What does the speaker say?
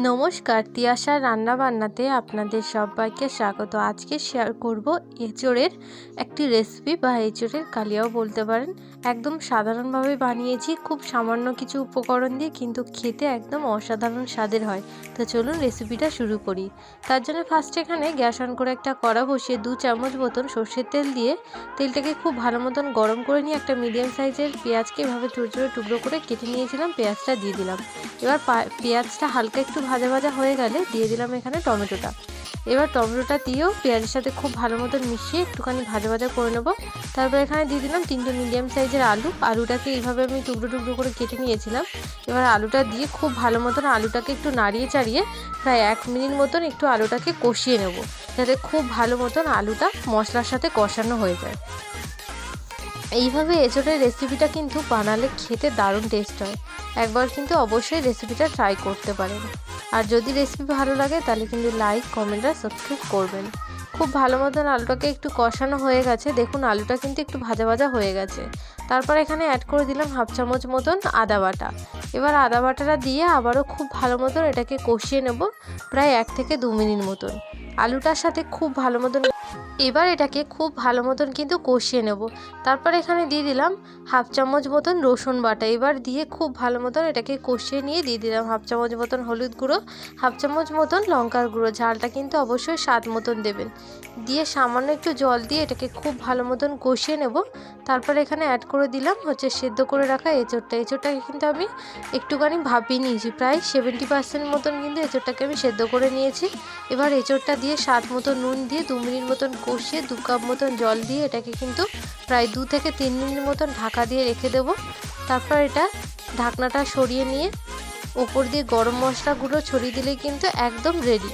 নমস্কার তিয়াশা রান্নাবান্নাতে আপনাদের সবাইকে স্বাগত। আজকে শেয়ার করব এঁচোড়ের একটি রেসিপি বা এঁচোড়ের কালিয়াও বলতে পারেন। একদম সাধারণভাবে বানিয়েছি, খুব সামান্য কিছু উপকরণ দিয়ে কিন্তু খেতে একদম অসাধারণ স্বাদের হয়। তো চলুন রেসিপিটা শুরু করি। তার জন্য ফার্স্ট এখানে গ্যাস অন করে একটা কড়া বসিয়ে দু চামচ মতন সর্ষের তেল দিয়ে তেলটাকে খুব ভালো মতন গরম করে নিয়ে একটা মিডিয়াম সাইজের পেঁয়াজকে এভাবে ছোটো ছোটো টুকরো করে কেটে নিয়েছিলাম, পেঁয়াজটা দিয়ে দিলাম। এবার পেঁয়াজটা হালকা একটু ভাজা ভাজা হয়ে গেলে দিয়ে দিলাম এখানে টমেটোটা। এবার টমেটোটা দিয়েও পেঁয়াজের সাথে খুব ভালো মতন মিশিয়ে একটুখানি ভাজা ভাজা করে নেব। তারপর এখানে দিয়ে দিলাম তিনটে মিডিয়াম সাইজের আলু। আলুটাকে এইভাবে আমি টুকরো টুকরো করে কেটে নিয়েছিলাম। এবার আলুটা দিয়ে খুব ভালো মতন আলুটাকে একটু নাড়িয়ে চাড়িয়ে প্রায় এক মিনিট মতন একটু আলুটাকে কষিয়ে নেব, যাতে খুব ভালো মতন আলুটা মশলার সাথে কষানো হয়ে যায়। এইভাবে এঁচোড়ের রেসিপিটা কিন্তু বানালে খেতে দারুণ টেস্ট হয়। একবার কিন্তু অবশ্যই রেসিপিটা ট্রাই করতে পারেন। আর যদি রেসিপি ভালো লাগে, তাহলে কিন্তু লাইক কমেন্ট আর সাবস্ক্রাইব করবেন। খুব ভালো মতন আলুটাকে একটু কষানো হয়ে গেছে। দেখুন, আলুটা কিন্তু একটু ভাজা ভাজা হয়ে গেছে। তারপর এখানে অ্যাড করে দিলাম হাফ চামচ মতন আদা বাটা। এবার আদা বাটাটা দিয়ে আবারও খুব ভালো মতন এটাকে কষিয়ে নেব, প্রায় এক থেকে দু মিনিট মতন। আলুটার সাথে খুব ভালো মতন এবার এটাকে খুব ভালো মতন কিন্তু কষিয়ে নেব। তারপর এখানে দিয়ে দিলাম হাফ চামচ মতন রসুন বাটা। এবার দিয়ে খুব ভালো মতন এটাকে কষিয়ে নিয়ে দিয়ে দিলাম হাফ চামচ মতন হলুদ গুঁড়ো, হাফ চামচ মতন লঙ্কার গুঁড়ো। ঝালটা কিন্তু অবশ্যই স্বাদ মতন দেবেন। দিয়ে সামান্য একটু জল দিয়ে এটাকে খুব ভালো মতন কষিয়ে নেব। তারপর এখানে অ্যাড করে দিলাম হচ্ছে সেদ্ধ করে রাখা এঁচোড়টা। এঁচোড়টাকে কিন্তু আমি একটুখানি ভাপিয়ে নিয়েছি। প্রায় সেভেন্টি পার্সেন্ট মতন কিন্তু এঁচোড়টাকে আমি সেদ্ধ করে নিয়েছি। এবার এঁচোড়টা দিয়ে স্বাদ মতো নুন দিয়ে দু মিনিট মতন কষিয়ে দু কাপ মতন জল দিয়ে এটাকে কিন্তু প্রায় দু থেকে তিন মিনিট মতন ঢাকা দিয়ে রেখে দেব। তারপর এটা ঢাকনাটা সরিয়ে নিয়ে ওপর দিয়ে গরম মশলাগুলো ছড়িয়ে দিলে কিন্তু একদম রেডি